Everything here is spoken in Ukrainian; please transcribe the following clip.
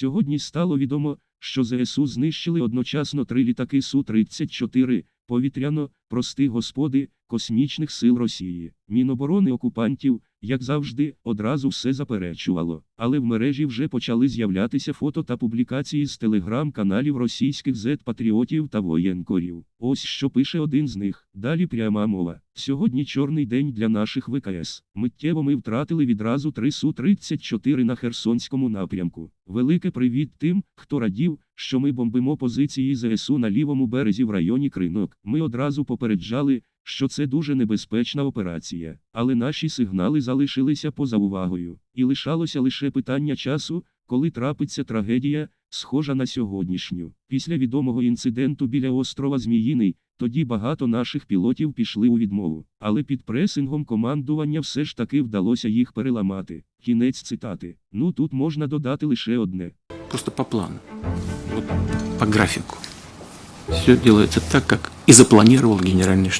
Сьогодні стало відомо, що ЗСУ знищили одночасно три літаки Су-34, повітряно, прости господи, космічних сил Росії. Міноборони окупантів, як завжди, одразу все заперечувало. Але в мережі вже почали з'являтися фото та публікації з телеграм-каналів російських зет-патріотів та воєнкорів. Ось що пише один з них. Далі пряма мова. Сьогодні чорний день для наших ВКС. Миттєво ми втратили відразу три Су-34 на Херсонському напрямку. Велике привіт тим, хто радів, що ми бомбимо позиції ЗСУ на лівому березі в районі Кринок. Ми одразу попереджали, що це дуже небезпечна операція, але наші сигнали залишилися поза увагою, і лишалося лише питання часу, коли трапиться трагедія, схожа на сьогоднішню. Після відомого інциденту біля острова Зміїний, тоді багато наших пілотів пішли у відмову, але під пресингом командування все ж таки вдалося їх переламати. Кінець цитати. Ну тут можна додати лише одне. Просто по плану. По графику. Все делается так, как и запланировал генеральный штаб.